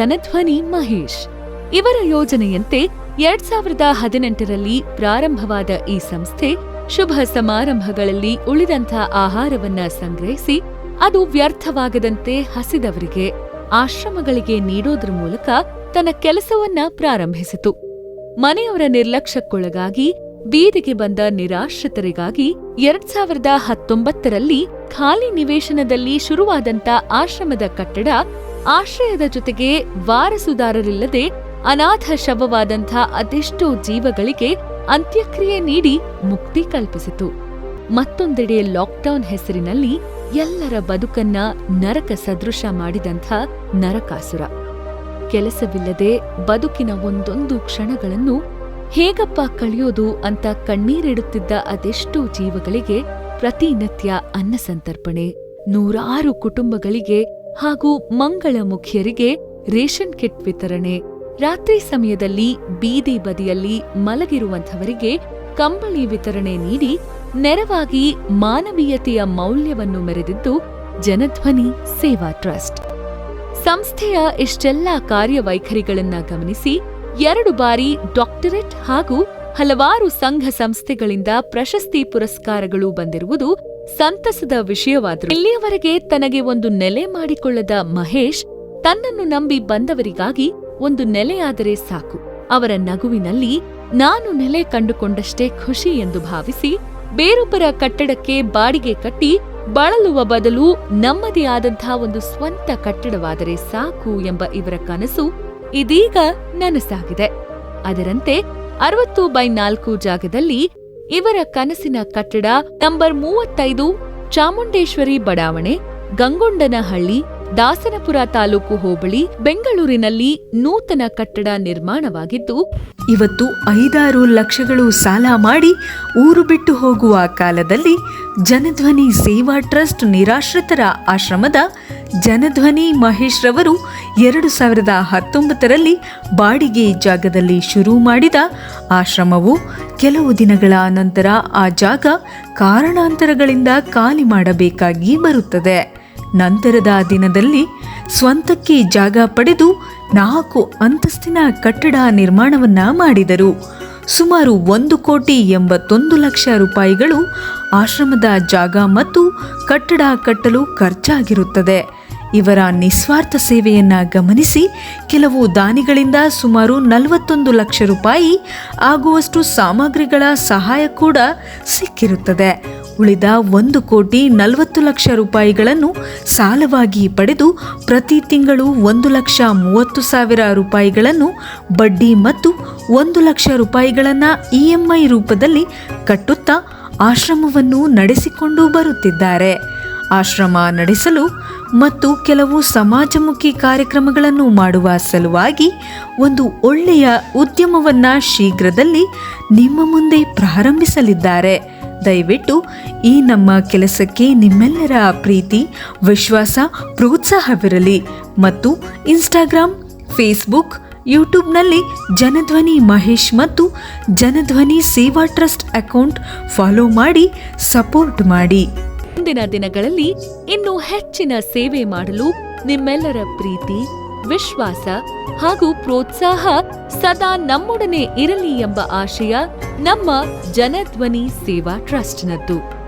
ಜನಧ್ವನಿ ಮಹೇಶ್. ಇವರ ಯೋಜನೆಯಂತೆ ಎರಡ್ ಸಾವಿರದ ಹದಿನೆಂಟರಲ್ಲಿ ಪ್ರಾರಂಭವಾದ ಈ ಸಂಸ್ಥೆ ಶುಭ ಸಮಾರಂಭಗಳಲ್ಲಿ ಉಳಿದಂಥ ಆಹಾರವನ್ನ ಸಂಗ್ರಹಿಸಿ ಅದು ವ್ಯರ್ಥವಾಗದಂತೆ ಹಸಿದವರಿಗೆ ಆಶ್ರಮಗಳಿಗೆ ನೀಡೋದ್ರ ಮೂಲಕ ತನ್ನ ಕೆಲಸವನ್ನ ಪ್ರಾರಂಭಿಸಿತು. ಮನೆಯವರ ನಿರ್ಲಕ್ಷ್ಯಕ್ಕೊಳಗಾಗಿ ಬೀದಿಗೆ ಬಂದ ನಿರಾಶ್ರಿತರಿಗಾಗಿ ಎರಡ್ ಸಾವಿರದ ಹತ್ತೊಂಬತ್ತರಲ್ಲಿ ಖಾಲಿ ನಿವೇಶನದಲ್ಲಿ ಶುರುವಾದಂತ ಆಶ್ರಮದ ಕಟ್ಟಡ ಆಶ್ರಯದ ಜೊತೆಗೆ ವಾರಸುದಾರರಿಲ್ಲದೆ ಅನಾಥ ಶವವಾದಂಥ ಅದೆಷ್ಟೋ ಜೀವಗಳಿಗೆ ಅಂತ್ಯಕ್ರಿಯೆ ನೀಡಿ ಮುಕ್ತಿ ಕಲ್ಪಿಸಿತು. ಮತ್ತೊಂದೆಡೆ ಲಾಕ್ಡೌನ್ ಹೆಸರಿನಲ್ಲಿ ಎಲ್ಲರ ಬದುಕನ್ನ ನರಕ ಸದೃಶ ಮಾಡಿದಂಥ ನರಕಾಸುರ. ಕೆಲಸವಿಲ್ಲದೆ ಬದುಕಿನ ಒಂದೊಂದು ಕ್ಷಣಗಳನ್ನು ಹೇಗಪ್ಪ ಕಳೆಯೋದು ಅಂತ ಕಣ್ಣೀರಿಡುತ್ತಿದ್ದ ಅದೆಷ್ಟೋ ಜೀವಗಳಿಗೆ ಪ್ರತಿನಿತ್ಯ ಅನ್ನ ಸಂತರ್ಪಣೆ. ನೂರಾರು ಕುಟುಂಬಗಳಿಗೆ ಹಾಗೂ ಮಂಗಳ ಮುಖಿಯರಿಗೆ ರೇಷನ್ ಕಿಟ್ ವಿತರಣೆ. ರಾತ್ರಿ ಸಮಯದಲ್ಲಿ ಬೀದಿ ಬದಿಯಲ್ಲಿ ಮಲಗಿರುವಂಥವರಿಗೆ ಕಂಬಳಿ ವಿತರಣೆ ನೀಡಿ ನೆರವಾಗಿ ಮಾನವೀಯತೆಯ ಮೌಲ್ಯವನ್ನು ಮೆರೆದಿದ್ದು ಜನಧ್ವನಿ ಸೇವಾ ಟ್ರಸ್ಟ್. ಸಂಸ್ಥೆಯ ಇಷ್ಟೆಲ್ಲ ಕಾರ್ಯವೈಖರಿಗಳನ್ನ ಗಮನಿಸಿ ಎರಡು ಬಾರಿ ಡಾಕ್ಟರೇಟ್ ಹಾಗೂ ಹಲವಾರು ಸಂಘ ಸಂಸ್ಥೆಗಳಿಂದ ಪ್ರಶಸ್ತಿ ಪುರಸ್ಕಾರಗಳು ಬಂದಿರುವುದು ಸಂತಸದ ವಿಷಯವಾದರೂ. ಇಲ್ಲಿಯವರೆಗೆ ತನಗೆ ಒಂದು ನೆಲೆ ಮಾಡಿಕೊಳ್ಳದ ಮಹೇಶ್ ತನ್ನನ್ನು ನಂಬಿ ಬಂದವರಿಗಾಗಿ ಒಂದು ನೆಲೆಯಾದರೆ ಸಾಕು. ಅವರ ನಗುವಿನಲ್ಲಿ ನಾನು ನೆಲೆ ಕಂಡುಕೊಂಡಷ್ಟೇ ಖುಷಿ ಎಂದು ಭಾವಿಸಿ ಬೇರೊಬ್ಬರ ಕಟ್ಟಡಕ್ಕೆ ಬಾಡಿಗೆ ಕಟ್ಟಿ ಬಳಲುವ ಬದಲು ನಮ್ಮದೇ ಆದಂಥ ಒಂದು ಸ್ವಂತ ಕಟ್ಟಡವಾದರೆ ಸಾಕು ಎಂಬ ಇವರ ಕನಸು ಇದೀಗ ನನಸಾಗಿದೆ. ಅದರಂತೆ ಅರವತ್ತು ಬೈ ನಾಲ್ಕು ಜಾಗದಲ್ಲಿ ಇವರ ಕನಸಿನ ಕಟ್ಟಡ ನಂಬರ್ ಮೂವತ್ತೈದು ಚಾಮುಂಡೇಶ್ವರಿ ಬಡಾವಣೆ ಗಂಗೊಂಡನಹಳ್ಳಿ ದಾಸನಪುರ ತಾಲೂಕು ಹೋಬಳಿ ಬೆಂಗಳೂರಿನಲ್ಲಿ ನೂತನ ಕಟ್ಟಡ ನಿರ್ಮಾಣವಾಗಿದ್ದು, ಇವತ್ತು ಐದಾರು ಲಕ್ಷಗಳು ಸಾಲ ಮಾಡಿ ಊರು ಬಿಟ್ಟು ಹೋಗುವ ಕಾಲದಲ್ಲಿ ಜನಧ್ವನಿ ಸೇವಾ ಟ್ರಸ್ಟ್ ನಿರಾಶ್ರಿತರ ಆಶ್ರಮದ ಜನಧ್ವನಿ ಮಹೇಶ್ ರವರು ಎರಡು ಸಾವಿರದ ಹತ್ತೊಂಬತ್ತರಲ್ಲಿ ಬಾಡಿಗೆ ಜಾಗದಲ್ಲಿ ಶುರು ಮಾಡಿದ ಆಶ್ರಮವು ಕೆಲವು ದಿನಗಳ ನಂತರ ಆ ಜಾಗ ಕಾರಣಾಂತರಗಳಿಂದ ಖಾಲಿ ಮಾಡಬೇಕಾಗಿ ಬರುತ್ತದೆ. ನಂತರದ ದಿನದಲ್ಲಿ ಸ್ವಂತಕ್ಕೆ ಜಾಗ ಪಡೆದು ನಾಲ್ಕು ಅಂತಸ್ತಿನ ಕಟ್ಟಡ ನಿರ್ಮಾಣವನ್ನ ಮಾಡಿದರು. ಸುಮಾರು ಒಂದು ಕೋಟಿ ಎಂಬತ್ತೊಂದು ಲಕ್ಷ ರೂಪಾಯಿಗಳು ಆಶ್ರಮದ ಜಾಗ ಮತ್ತು ಕಟ್ಟಡ ಕಟ್ಟಲು ಖರ್ಚಾಗಿರುತ್ತದೆ. ಇವರ ನಿಸ್ವಾರ್ಥ ಸೇವೆಯನ್ನು ಗಮನಿಸಿ ಕೆಲವು ದಾನಿಗಳಿಂದ ಸುಮಾರು ನಲವತ್ತೊಂದು ಲಕ್ಷ ರೂಪಾಯಿ ಆಗುವಷ್ಟು ಸಾಮಗ್ರಿಗಳ ಸಹಾಯ ಕೂಡ ಸಿಕ್ಕಿರುತ್ತದೆ. ಉಳಿದ ಒಂದು ಕೋಟಿ ನಲವತ್ತು ಲಕ್ಷ ರೂಪಾಯಿಗಳನ್ನು ಸಾಲವಾಗಿ ಪಡೆದು ಪ್ರತಿ ತಿಂಗಳು ಒಂದು ಲಕ್ಷ ಮೂವತ್ತು ಸಾವಿರ ರೂಪಾಯಿಗಳನ್ನು ಬಡ್ಡಿ ಮತ್ತು ಒಂದು ಲಕ್ಷ ರೂಪಾಯಿಗಳನ್ನು ಇ ಎಂ ಐ ರೂಪದಲ್ಲಿ ಕಟ್ಟುತ್ತಾ ಆಶ್ರಮವನ್ನು ನಡೆಸಿಕೊಂಡು ಬರುತ್ತಿದ್ದಾರೆ. ಆಶ್ರಮ ನಡೆಸಲು ಮತ್ತು ಕೆಲವು ಸಮಾಜಮುಖಿ ಕಾರ್ಯಕ್ರಮಗಳನ್ನು ಮಾಡುವ ಸಲುವಾಗಿ ಒಂದು ಒಳ್ಳೆಯ ಉದ್ಯಮವನ್ನು ಶೀಘ್ರದಲ್ಲಿ ನಿಮ್ಮ ಮುಂದೆ ಪ್ರಾರಂಭಿಸಲಿದ್ದಾರೆ. ದಯವಿಟ್ಟು ಈ ನಮ್ಮ ಕೆಲಸಕ್ಕೆ ನಿಮ್ಮೆಲ್ಲರ ಪ್ರೀತಿ, ವಿಶ್ವಾಸ, ಪ್ರೋತ್ಸಾಹವಿರಲಿ ಮತ್ತು ಇನ್ಸ್ಟಾಗ್ರಾಮ್ ಫೇಸ್ಬುಕ್ ಯೂಟ್ಯೂಬ್ನಲ್ಲಿ ಜನಧ್ವನಿ ಮಹೇಶ್ ಮತ್ತು Janadhwani Seva trust account follow ಮಾಡಿ, ಸಪೋರ್ಟ್ ಮಾಡಿ. ಮುಂದಿನ ದಿನಗಳಲ್ಲಿ ಇನ್ನೂ ಹೆಚ್ಚಿನ ಸೇವೆ ಮಾಡಲು ನಿಮ್ಮೆಲ್ಲರ ಪ್ರೀತಿ. ವಿಶ್ವಾಸ ಹಾಗೂ ಪ್ರೋತ್ಸಾಹ ಸದಾ ನಮ್ಮೊಡನೆ ಇರಲಿ ಎಂಬ ಆಶಯ ನಮ್ಮ ಜನಧ್ವನಿ ಸೇವಾ ಟ್ರಸ್ಟ್ನದ್ದು.